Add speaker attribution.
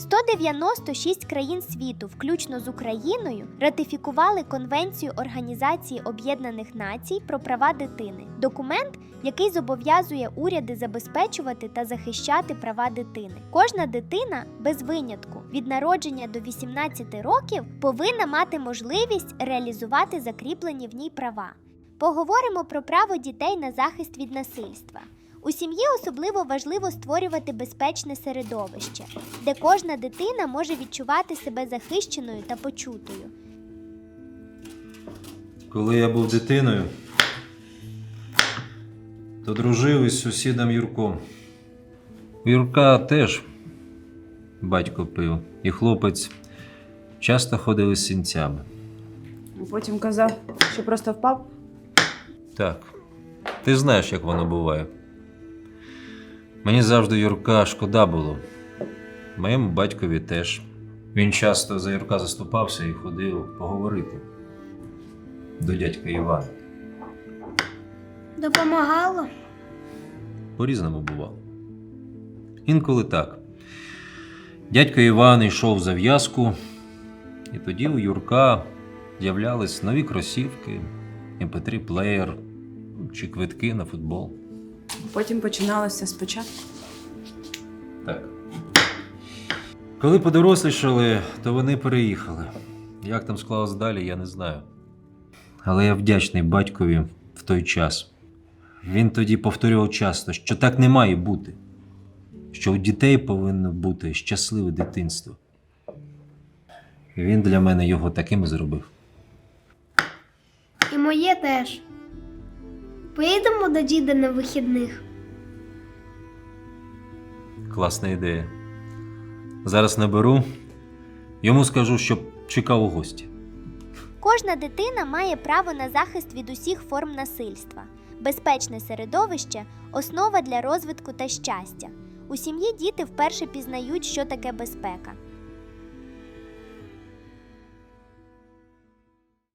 Speaker 1: 196 країн світу, включно з Україною, ратифікували Конвенцію Організації Об'єднаних Націй про права дитини. Документ, який зобов'язує уряди забезпечувати та захищати права дитини. Кожна дитина без винятку від народження до 18 років повинна мати можливість реалізувати закріплені в ній права. Поговоримо про право дітей на захист від насильства. У сім'ї особливо важливо створювати безпечне середовище, де кожна дитина може відчувати себе захищеною та почутою.
Speaker 2: Коли я був дитиною, то дружив із сусідом Юрком. У Юрка теж батько пив, і хлопець часто ходили з сінцями.
Speaker 3: Потім казав, що просто впав.
Speaker 2: Так, ти знаєш, як воно буває. Мені завжди Юрка шкода було. Моєму батькові теж. Він часто за Юрка заступався і ходив поговорити до дядька Івана.
Speaker 1: Допомагало?
Speaker 2: По-різному бувало. Інколи так. Дядько Іван йшов за в'язку, і тоді у Юрка з'являлись нові кросівки, mp3 плеєр чи квитки на футбол.
Speaker 3: Потім починалося спочатку.
Speaker 2: Так. Коли подорослішали, то вони переїхали. Як там склалось далі, я не знаю. Але я вдячний батькові в той час. Він тоді повторював часто, що так не має бути, що у дітей повинно бути щасливе дитинство. Він для мене його таким і зробив.
Speaker 4: І моє теж. Поїдемо до діда на вихідних.
Speaker 2: Класна ідея. Зараз наберу, йому скажу, щоб чекав у гості.
Speaker 1: Кожна дитина має право на захист від усіх форм насильства. Безпечне середовище основа для розвитку та щастя. У сім'ї діти вперше пізнають, що таке безпека.